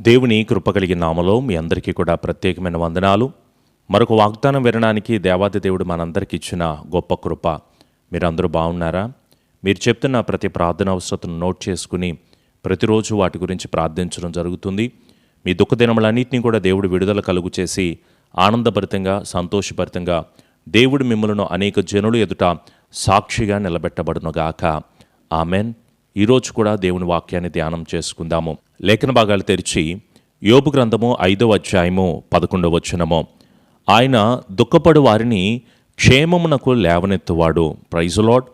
దేవుని కృప కలిగిన నామలో మీ అందరికీ కూడా ప్రత్యేకమైన వందనాలు. మరొక వాగ్దానం వినడానికి దేవాది దేవుడు మనందరికి ఇచ్చిన గొప్ప కృప. మీరందరూ బాగున్నారా? మీరు చెప్తున్న ప్రతి ప్రార్థన అవసరతను నోట్ చేసుకుని ప్రతిరోజు వాటి గురించి ప్రార్థించడం జరుగుతుంది. మీ దుఃఖదినములన్నింటినీ కూడా దేవుడు విడుదల కలుగు చేసి ఆనందభరితంగా సంతోషభరితంగా దేవుడు మిమ్మలను అనేక జనులు ఎదుట సాక్షిగా నిలబెట్టబడునుగాక. ఆమెన్. ఈరోజు కూడా దేవుని వాక్యాన్ని ధ్యానం చేసుకుందాము. లేఖన భాగాలు తెరిచి యోబు గ్రంథము ఐదవ అధ్యాయము పదకొండవ వచనము. ఆయన దుఃఖపడు వారిని క్షేమమునకు లేవనెత్తువాడు. ప్రైజులాడ్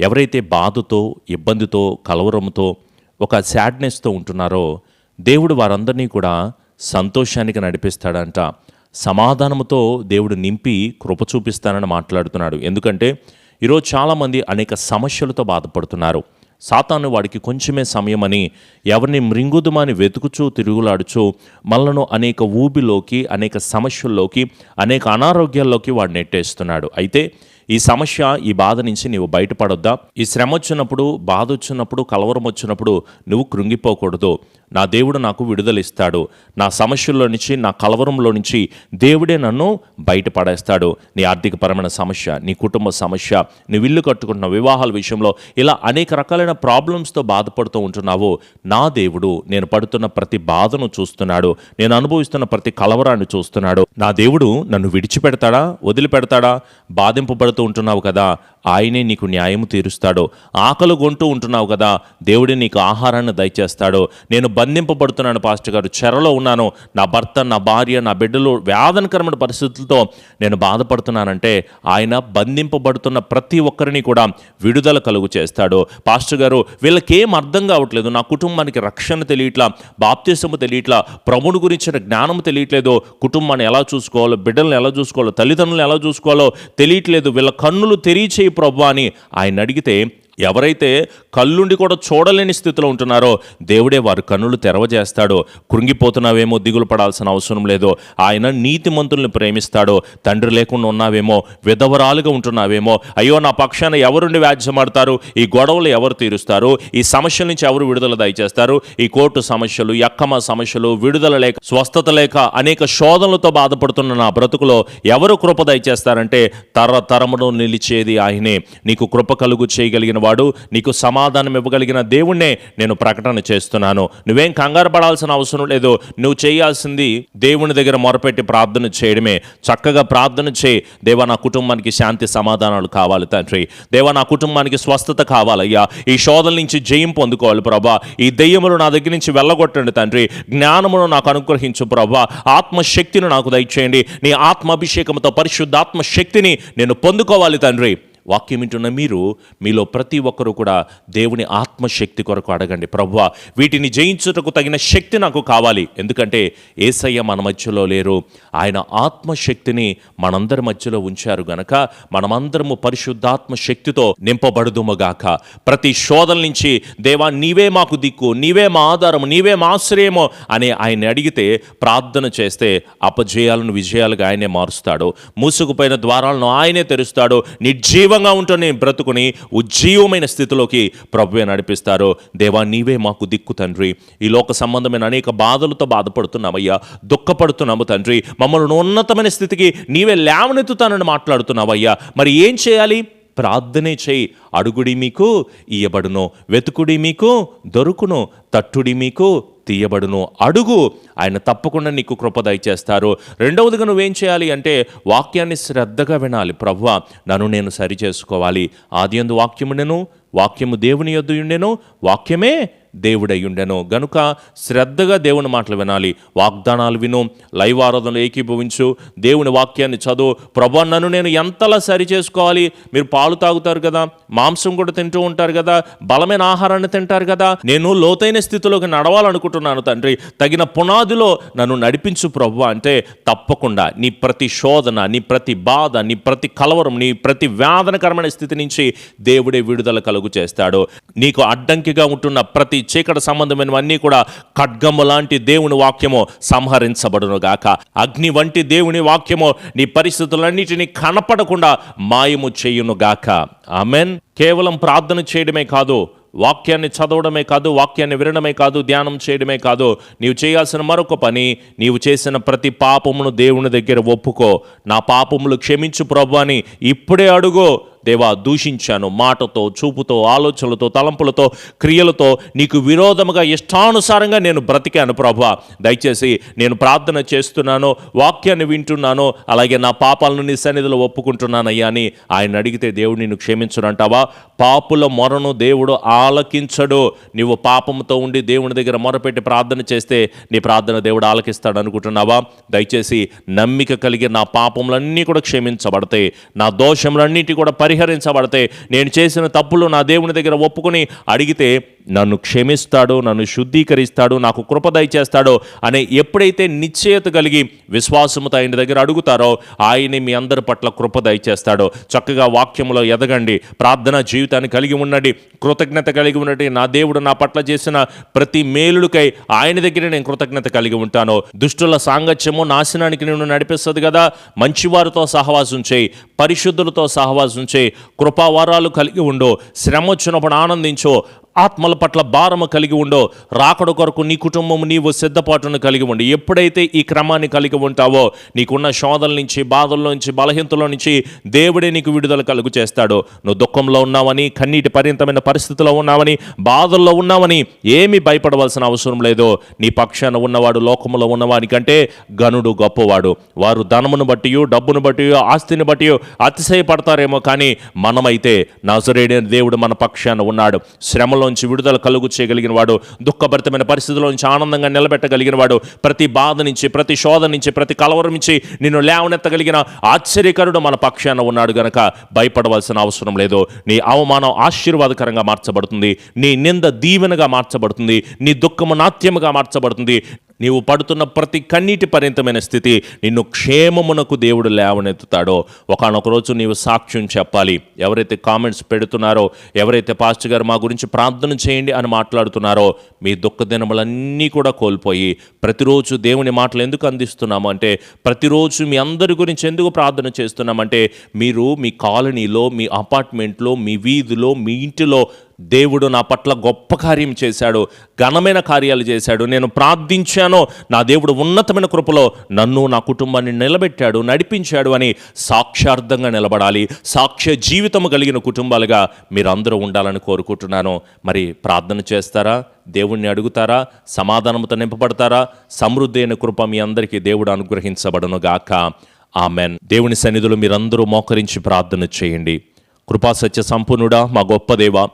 ఎవరైతే బాధతో ఇబ్బందితో కలవరంతో ఒక సాడ్నెస్తో ఉంటున్నారో దేవుడు వారందరినీ కూడా సంతోషానికి నడిపిస్తాడంట. సమాధానముతో దేవుడు నింపి కృప చూపిస్తానని మాట్లాడుతున్నాడు. ఎందుకంటే ఈరోజు చాలామంది అనేక సమస్యలతో బాధపడుతున్నారు. సాతాను వాడికి కొంచెమే సమయమని ఎవరిని మృంగుదుమని వెతుకుచూ తిరుగులాడుచూ మనలను అనేక ఊబిలోకి అనేక సమస్యల్లోకి అనేక అనారోగ్యాల్లోకి వాడు నెట్టేస్తున్నాడు. అయితే ఈ సమస్య ఈ బాధ నుంచి నీవు బయటపడొద్దా? ఈ శ్రమ వచ్చినప్పుడు బాధ వచ్చినప్పుడు కలవరం వచ్చినప్పుడు నువ్వు కృంగిపోకూడదు. నా దేవుడు నాకు విడుదలిస్తాడు. నా సమస్యల్లో నుంచి నా కలవరంలో నుంచి దేవుడే నన్ను బయటపడేస్తాడు. నీ ఆర్థికపరమైన సమస్య నీ కుటుంబ సమస్య నీ ఇల్లు కట్టుకుంటున్న వివాహాల విషయంలో ఇలా అనేక రకాలైన ప్రాబ్లమ్స్తో బాధపడుతూ ఉంటున్నావు. నా దేవుడు నేను పడుతున్న ప్రతి బాధను చూస్తున్నాడు. నేను అనుభవిస్తున్న ప్రతి కలవరాన్ని చూస్తున్నాడు. నా దేవుడు నన్ను విడిచిపెడతాడా? వదిలిపెడతాడా? బాధింపబడుతూ ఉంటున్నావు కదా? ఆయనే నీకు న్యాయము తీరుస్తాడో. ఆకలి కొంటూ ఉంటున్నావు కదా దేవుడే నీకు ఆహారాన్ని దయచేస్తాడు. నేను బంధింపబడుతున్నాను పాస్టర్ గారు. చెరలో ఉన్నాను. నా భర్త నా భార్య నా బిడ్డలు వ్యాధనకరమైన పరిస్థితులతో నేను బాధపడుతున్నానంటే ఆయన బంధింపబడుతున్న ప్రతి ఒక్కరిని కూడా విడుదల కలుగు చేస్తాడు. పాస్టర్ గారు వీళ్ళకేం అర్థం కావట్లేదు. నా కుటుంబానికి రక్షణ తెలియట్లా బాప్తిసము తెలియట్లా ప్రభుని గురించిన జ్ఞానం తెలియట్లేదు. కుటుంబాన్ని ఎలా చూసుకోవాలో బిడ్డలను ఎలా చూసుకోవాలో తల్లిదండ్రులను ఎలా చూసుకోవాలో తెలియట్లేదు. వీళ్ళ కన్నులు తెరిచేయి ప్రభు అని ఆయన అడిగితే ఎవరైతే కళ్ళుండి కూడా చూడలేని స్థితిలో ఉంటున్నారో దేవుడే వారి కన్నులు తెరవజేస్తాడో. కృంగిపోతున్నావేమో దిగులు పడాల్సిన అవసరం లేదో. ఆయన నీతిమంతుల్ని ప్రేమిస్తాడో. తండ్రి లేకుండా ఉన్నావేమో విధవరాలుగా ఉంటున్నావేమో అయ్యో నా పక్షాన ఎవరుండి వ్యాజ్యమాడతారు? ఈ గొడవలు ఎవరు తీరుస్తారు? ఈ సమస్యల నుంచి ఎవరు విడుదల దయచేస్తారు? ఈ కోర్టు సమస్యలు ఎక్కమ సమస్యలు విడుదల లేక స్వస్థత లేక అనేక శోధనలతో బాధపడుతున్న నా బ్రతుకులో ఎవరు కృప దయచేస్తారంటే తరతరమును నిలిచేది ఆయనే. నీకు కృప కలుగు చేయగలిగిన వాడు నీకు సమాధానం ఇవ్వగలిగిన దేవుణ్ణే నేను ప్రకటన చేస్తున్నాను. నువ్వేం కంగారు పడాల్సిన అవసరం లేదు. నువ్వు చేయాల్సింది దేవుని దగ్గర మొరపెట్టి ప్రార్థన చేయడమే. చక్కగా ప్రార్థన చేయి. దేవా నా కుటుంబానికి శాంతి సమాధానాలు కావాలి తండ్రి. దేవా నా కుటుంబానికి స్వస్థత కావాలయ్యా. ఈ శోధల నుంచి జయం పొందుకోవాలి ప్రభా. ఈ దెయ్యములు నా దగ్గర నుంచి వెళ్ళగొట్టండి తండ్రి. జ్ఞానమును నాకు అనుగ్రహించు ప్రభా. ఆత్మశక్తిని నాకు దయచేయండి. నీ ఆత్మాభిషేకంతో పరిశుద్ధాత్మ శక్తిని నేను పొందుకోవాలి తండ్రి. వాక్యం వింటున్న మీరు మీలో ప్రతి ఒక్కరూ కూడా దేవుని ఆత్మశక్తి కొరకు అడగండి. ప్రవ్వా వీటిని జయించుటకు తగిన శక్తి నాకు కావాలి. ఎందుకంటే ఏసయ్య మన మధ్యలో లేరు. ఆయన ఆత్మశక్తిని మనందరి మధ్యలో ఉంచారు గనక మనమందరము పరిశుద్ధాత్మ శక్తితో నింపబడుదుమగాక ప్రతి శోధన నుంచి దేవా నీవే మాకు దిక్కు నీవే మా ఆధారము నీవే మా ఆశ్రయము అని ఆయన అడిగితే ప్రార్థన చేస్తే అపజయాలను విజయాలుగా ఆయనే మారుస్తాడు. మూసుకుపోయిన ద్వారాలను ఆయనే తెరుస్తాడు. నిర్జీవ ఉంటున్న ఉంటూనే బ్రతుకుని ఉజ్జీవమైన స్థితిలోకి ప్రభువే నడిపిస్తారు దేవా నీవే మాకు దిక్కు తండ్రి. ఈ లోక సంబంధమైన అనేక బాధలతో బాధపడుతున్నామయ్యా దుఃఖపడుతున్నాము తండ్రి. మమ్మల్ని ఉన్నతమైన స్థితికి నీవే లేవనెత్తుతానని మాట్లాడుతున్నావయ్యా. మరి ఏం చేయాలి? ప్రార్థనే చేయి. అడుగుడి మీకు ఇయ్యబడును. వెతుకుడి మీకు దొరుకును. తట్టుడి మీకు తీయబడును. అడుగు ఆయన తప్పకుండా నీకు కృప దయచేస్తారు. రెండవదిగా నువ్వేం చేయాలి అంటే వాక్యాన్ని శ్రద్ధగా వినాలి. ప్రవ్వ నన్ను నేను సరి చేసుకోవాలి ఆది ఎందు నేను వాక్యము దేవుని యొద్దు ఉండెను వాక్యమే దేవుడై గనుక శ్రద్ధగా దేవుని మాటలు వినాలి. వాగ్దానాలు విను. లైవ్ ఆరాధనలు ఏకీభవించు. దేవుని వాక్యాన్ని చదువు. ప్రభా నన్ను నేను ఎంతలా సరి చేసుకోవాలి? మీరు పాలు తాగుతారు కదా? మాంసం కూడా తింటూ ఉంటారు కదా? బలమైన ఆహారాన్ని తింటారు కదా? నేను లోతైన స్థితిలోకి నడవాలనుకుంటున్నాను తండ్రి. తగిన పునాదిలో నన్ను నడిపించు ప్రభు అంటే తప్పకుండా నీ ప్రతి శోధన నీ ప్రతి బాధ నీ ప్రతి కలవరం నీ ప్రతి వేదనకరమైన స్థితి నుంచి దేవుడే విడుదల కలుగు చేస్తాడు. నీకు అడ్డంకిగా ఉంటున్న ప్రతి చీకటి సంబంధమైనవన్నీ కూడా ఖడ్గము లాంటి దేవుని వాక్యము సంహరించబడును గాక. అగ్ని వంటి దేవుని వాక్యము నీ పరిస్థితులన్నిటినీ కనపడకుండా మాయము చేయును గాక. ఆమెన్. కేవలం ప్రార్థన చేయడమే కాదు వాక్యాన్ని చదవడమే కాదు వాక్యాన్ని వినడమే కాదు ధ్యానం చేయడమే కాదు నీవు చేయాల్సిన మరొక పని నీవు చేసిన ప్రతి పాపమును దేవుని దగ్గర ఒప్పుకో. నా పాపములు క్షమించు ప్రభు అని ఇప్పుడే అడుగో దేవా దూషించాను. మాటతో చూపుతో ఆలోచనలతో తలంపులతో క్రియలతో నీకు విరోధముగా ఇష్టానుసారంగా నేను బ్రతికాను ప్రభా దయచేసి నేను ప్రార్థన చేస్తున్నాను వాక్యాన్ని వింటున్నాను అలాగే నా పాపాలను నీ సన్నిధిలో ఒప్పుకుంటున్నానయ్యా అని ఆయన అడిగితే దేవుడు నిన్ను క్షమించునంటావా? పాపుల మొరను దేవుడు ఆలకించడు. నీవు పాపంతో ఉండి దేవుని దగ్గర మొరపెట్టి ప్రార్థన చేస్తే నీ ప్రార్థన దేవుడు ఆలకిస్తాడు అనుకుంటున్నావా? దయచేసి నమ్మిక కలిగి నా పాపములన్నీ కూడా క్షమించబడతాయి. నా దోషములన్నిటి కూడా పరిహరించబడతాయి. నేను చేసిన తప్పులు నా దేవుని దగ్గర ఒప్పుకొని అడిగితే నన్ను క్షమిస్తాడు నన్ను శుద్ధీకరిస్తాడు నాకు కృప చేస్తాడో అనే ఎప్పుడైతే నిశ్చయత కలిగి విశ్వాసముతో ఆయన దగ్గర అడుగుతారో ఆయనే మీ అందరి పట్ల కృప చేస్తాడో చక్కగా వాక్యములో ఎదగండి. ప్రార్థన జీవితం జీవితాన్ని కలిగి ఉండండి. కృతజ్ఞత కలిగి ఉండండి. నా దేవుడు నా పట్ల చేసిన ప్రతి మేలుడికై ఆయన దగ్గర నేను కృతజ్ఞత కలిగి ఉంటాను. దుష్టుల సాంగత్యము నాశనానికి నేను నడిపిస్తుంది కదా. మంచివారితో సహవాసం చేయి. పరిశుద్ధులతో సహవాసం చేయి. కృపావరాలు కలిగి ఉండు. శ్రమ వచ్చినప్పుడు ఆనందించు. ఆత్మల పట్ల భారము కలిగి ఉండో. రాకడ కొరకు నీ కుటుంబం నీవు సిద్ధపాటును కలిగి ఉండి. ఎప్పుడైతే ఈ క్రమాన్ని కలిగి ఉంటావో నీకున్న శోధల నుంచి బాధల్లో నుంచి బలహీనతల నుంచి దేవుడే నీకు విడుదల కలుగు చేస్తాడు. నువ్వు దుఃఖంలో ఉన్నావని కన్నీటి పర్యంతమైన పరిస్థితిలో ఉన్నావని బాధల్లో ఉన్నావని ఏమీ భయపడవలసిన అవసరం లేదు. నీ పక్షాన ఉన్నవాడు లోకంలో ఉన్నవాని కంటే గనుడు గొప్పవాడు. వారు ధనమును బట్టి డబ్బును బట్టి ఆస్తిని బట్టి అతిశయపడతారేమో కానీ మనమైతే నజరేడైన దేవుడు మన పక్షాన ఉన్నాడు. శ్రమలో శ్రమలోంచి విడుదల కలుగు చేయగలిగిన వాడు దుఃఖభరితమైన పరిస్థితుల్లోంచి ఆనందంగా నిలబెట్టగలిగిన వాడు ప్రతి బాధ నుంచి ప్రతి శోధ నుంచి ప్రతి కలవరం నుంచి నిన్ను లేవనెత్తగలిగిన ఆశ్చర్యకరుడు మన పక్షాన ఉన్నాడు గనక. భయపడవలసిన అవసరం లేదు. నీ అవమానం ఆశీర్వాదకరంగా మార్చబడుతుంది. నీ నింద దీవెనగా మార్చబడుతుంది. నీ దుఃఖము నాట్యముగా మార్చబడుతుంది. నీవు పడుతున్న ప్రతి కన్నీటి పరిమితమైన స్థితి నిన్ను క్షేమమునకు దేవుడు లేవనెత్తుతాడో. ఒకనొక రోజు నీవు సాక్ష్యం చెప్పాలి. ఎవరైతే కామెంట్స్ పెడుతున్నారో ఎవరైతే పాస్టర్ గారు మా గురించి ప్రార్థన చేయండి అని మాట్లాడుతున్నారో మీ దుఃఖ దినములన్నీ కూడా కోల్పోయి ప్రతిరోజు దేవుని మాటలు ఎందుకు అందిస్తున్నాము అంటే ప్రతిరోజు మీ అందరి గురించి ఎందుకు ప్రార్థన చేస్తున్నామంటే మీరు మీ కాలనీలో మీ అపార్ట్మెంట్లో మీ వీధిలో మీ ఇంటిలో దేవుడు నా పట్ల గొప్ప కార్యం చేశాడు ఘనమైన కార్యాలు చేశాడు నేను ప్రార్థించానో నా దేవుడు ఉన్నతమైన కృపలో నన్ను నా కుటుంబాన్ని నిలబెట్టాడు నడిపించాడు అని సాక్ష్యార్థంగా నిలబడాలి సాక్ష్య జీవితము కలిగిన కుటుంబాలుగా మీరందరూ ఉండాలని కోరుకుంటున్నాను. మరి ప్రార్థన చేస్తారా? దేవుణ్ణి అడుగుతారా? సమాధానంతో నింపబడతారా? సమృద్ధి అయిన కృప మీ అందరికీ దేవుడు అనుగ్రహించబడను గాక. ఆమెన్. దేవుని సన్నిధులు మీరందరూ మోకరించి ప్రార్థన చేయండి. కృపాసత్య సంపూర్ణుడా మా గొప్ప దేవ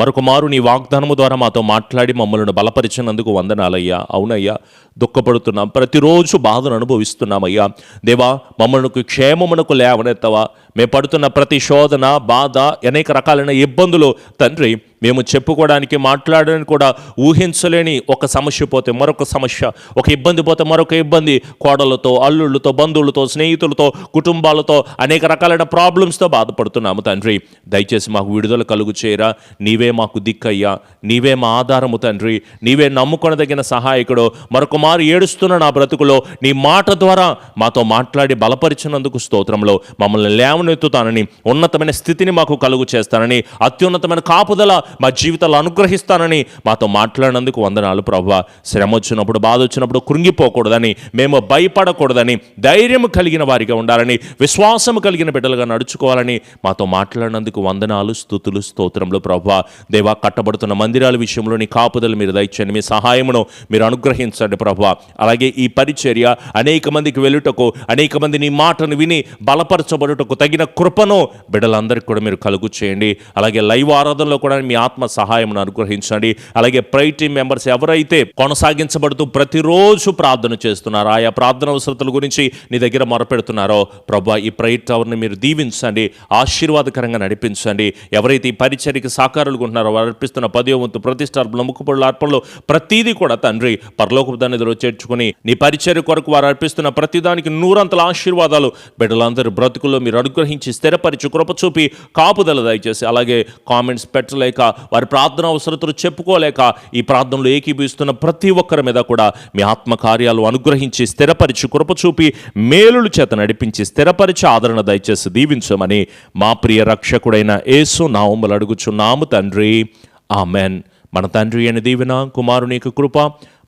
మరొక మారు నీ వాగ్దానము ద్వారా మాతో మాట్లాడి మమ్మల్ని బలపరిచినందుకు వందనాలయ్యా. అవునయ్యా దుఃఖపడుతున్నాం. ప్రతిరోజు బాధను అనుభవిస్తున్నామయ్యా. దేవా మమ్మల్ని క్షేమమునకు లేవనెత్తవా? మేము పడుతున్న ప్రతి శోధన బాధ అనేక రకాలైన ఇబ్బందులు తండ్రి మేము చెప్పుకోవడానికి మాట్లాడడానికి కూడా ఊహించలేని ఒక సమస్య పోతే మరొక సమస్య ఒక ఇబ్బంది పోతే మరొక ఇబ్బంది. కోడలతో అల్లుళ్ళతో బంధువులతో స్నేహితులతో కుటుంబాలతో అనేక రకాలైన ప్రాబ్లమ్స్తో బాధపడుతున్నాము తండ్రి. దయచేసి మాకు విడుదల కలుగు చేయరా. నీవే మాకు దిక్కయ్యా. నీవే మా ఆధారము తండ్రి. నీవే నమ్ముకొనదగిన సహాయకుడు. మరొక మారు ఏడుస్తున్న నా బ్రతుకులో నీ మాట ద్వారా మాతో మాట్లాడి బలపరిచినందుకు స్తోత్రంలో మమ్మల్ని లేవనెత్తుతానని ఉన్నతమైన స్థితిని మాకు కలుగు చేస్తానని అత్యున్నతమైన కాపుదల మా జీవితాలు అనుగ్రహిస్తానని మాతో మాట్లాడినందుకు వందనాలు ప్రభావ శ్రమ వచ్చినప్పుడు బాధ వచ్చినప్పుడు కృంగిపోకూడదని మేము భయపడకూడదని ధైర్యం కలిగిన వారిగా ఉండాలని విశ్వాసం కలిగిన బిడ్డలుగా నడుచుకోవాలని మాతో మాట్లాడినందుకు వందనాలు స్థుతులు స్తోత్రములు ప్రభావ దేవా కట్టబడుతున్న మందిరాల విషయంలో నీ కాపుదలు మీరు దయచండి మీ సహాయమును మీరు అనుగ్రహించండి ప్రభావ అలాగే ఈ పరిచర్య అనేక మందికి వెళ్ళుటకు అనేక మంది నీ మాటను విని బలపరచబడుటకు తగిన కృపను బిడ్డలందరికీ కూడా మీరు కలుగు చేయండి. అలాగే లైవ్ ఆరాధనలో కూడా మీ ఆత్మ సహాయమును అనుగ్రహించండి. అలాగే ప్రై టీం మెంబర్స్ ఎవరైతే కొనసాగించబడుతూ ప్రతిరోజు ప్రార్థన చేస్తున్నారో ఆయా ప్రార్థన అవసరతల గురించి నీ దగ్గర మొరపెడుతున్నారో ప్రభా ఈ ప్రై టవర్ని మీరు దీవించండి ఆశీర్వాదకరంగా నడిపించండి. ఎవరైతే ఈ పరిచర్యకి సాకారులుగా ఉంటున్నారో వారు అర్పిస్తున్న పదే వంతు ప్రతిష్టార్పణ ముక్కుపొడుల అర్పణలు ప్రతీది కూడా తండ్రి పరలోకపు దానిలో చేర్చుకుని నీ పరిచర్య కొరకు వారు అర్పిస్తున్న ప్రతిదానికి నూరంతల ఆశీర్వాదాలు బిడ్డలందరూ బ్రతుకుల్లో మీరు అడుగు అనుగ్రహించి స్థిరపరిచి కృప చూపి కాపుదల దయచేసి అలాగే కామెంట్స్ పెట్టలేక వారి ప్రార్థన అవసరతలు చెప్పుకోలేక ఈ ప్రార్థనలో ఏకీభవిస్తున్న ప్రతి ఒక్కరి మీద కూడా మీ ఆత్మకార్యాలు అనుగ్రహించి స్థిరపరిచి కృప చూపి మేలులు చేత నడిపించి స్థిరపరిచి ఆదరణ దయచేసి దీవించమని మా ప్రియ రక్షకుడైన యేసు నావములు అడుగుచున్నాము తండ్రి. ఆమెన్. మన తండ్రి అని దీవెన కుమారుని యొక్క కృప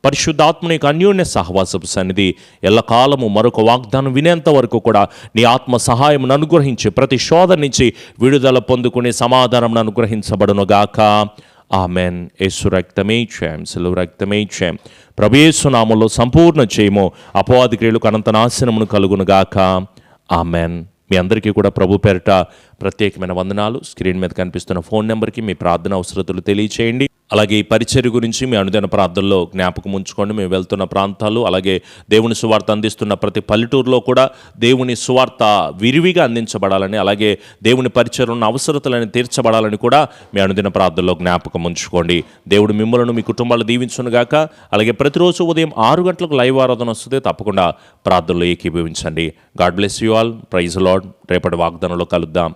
పరిశుద్ధాత్మని యొక్క అన్యోన్య సహవాసపు సన్నిధి. ఎల్లకాలము మరొక వాగ్దానం వినేంత వరకు కూడా నీ ఆత్మ సహాయం అనుగ్రహించి ప్రతి శోధ నుంచి విడుదల పొందుకునే సమాధానం అనుగ్రహించబడునుగాక ఆమెన్. యేసు రక్తమే క్షయం సెలవు రక్తమే క్షయం. ప్రభేసు నామంలో సంపూర్ణ చేయము అపవాది క్రియలకు అనంత నాశనమును కలుగునుగాక ఆమెన్. మీ అందరికీ కూడా ప్రభు పేరిట ప్రత్యేకమైన వందనాలు. స్క్రీన్ మీద కనిపిస్తున్న ఫోన్ నెంబర్కి మీ ప్రార్థన అవసరతలు తెలియచేయండి. అలాగే ఈ పరిచర్య గురించి మీ అనుదిన ప్రార్థనలో జ్ఞాపకం ఉంచుకోండి. మేము వెళ్తున్న ప్రాంతాలు అలాగే దేవుని సువార్త అందిస్తున్న ప్రతి పల్లెటూరులో కూడా దేవుని సువార్త విరివిగా అందించబడాలని అలాగే దేవుని పరిచయం ఉన్న అవసరతలను తీర్చబడాలని కూడా మీ అనుదిన ప్రార్థనలో జ్ఞాపకం ఉంచుకోండి. దేవుడు మిమ్మల్ని మీ కుటుంబాలు దీవించునుగాక. అలాగే ప్రతిరోజు ఉదయం ఆరు గంటలకు లైవ్ ఆరాధన వస్తుంది. తప్పకుండా ప్రార్థనలో ఏకీభవించండి. God bless you all. Praise Lord రేపటి వాగ్దానంలో కలుద్దాం.